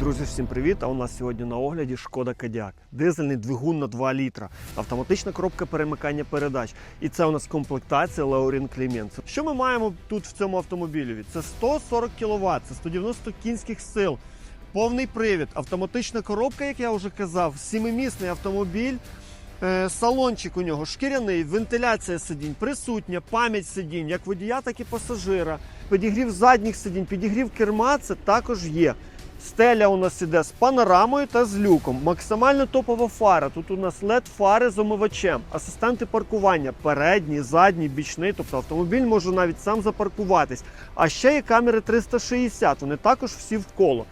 Друзі, всім привіт! А у нас сьогодні на огляді Шкода Кодіак. Дизельний двигун на 2 літра, автоматична коробка перемикання передач. І це у нас комплектація Laurin Clement. Що ми маємо тут в цьому автомобілі? Це 140 кВт, це 190 кінських сил, повний привід, автоматична коробка, як я вже казав, сімимісний автомобіль. Е, Салончик у нього шкіряний, вентиляція сидінь присутня, пам'ять сидінь, як водія, так і пасажира. Підігрів задніх сидінь, підігрів керма це також є. Стеля у нас іде з панорамою та з люком. Максимально топова фара. Тут у нас led фари з омивачем, асистенти паркування, передній, задній, бічний. Тобто автомобіль може навіть сам запаркуватись. А ще є камери 360, вони також всі в коло.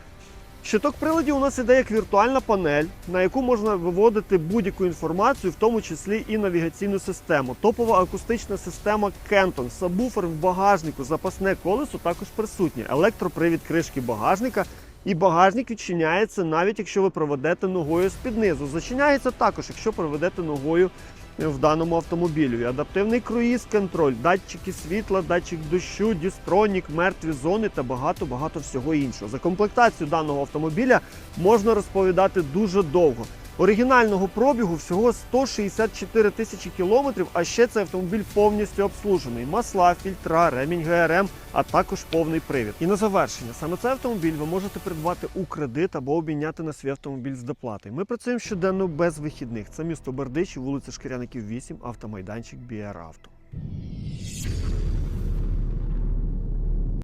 Щиток приладів у нас іде як віртуальна панель, на яку можна виводити будь-яку інформацію, в тому числі і навігаційну систему. Топова акустична система Kenton, сабвуфер в багажнику, запасне колесо також присутнє, електропривід кришки багажника. І багажник відчиняється навіть якщо ви проведете ногою з-під низу. Зачиняється також, якщо проведете ногою в даному автомобілі. Адаптивний круїз контроль, датчики світла, датчик дощу, дістронік, мертві зони та багато-багато всього іншого. За комплектацію даного автомобіля можна розповідати дуже довго. Оригінального пробігу всього 164 тисячі кілометрів, а ще цей автомобіль повністю обслужений. Масла, фільтра, ремінь ГРМ, а також повний привід. І на завершення, саме цей автомобіль ви можете придбати у кредит або обміняти на свій автомобіль з доплати. Ми працюємо щоденно без вихідних. Це місто Бердичів, вулиця Шкіряників 8, автомайданчик BR Авто.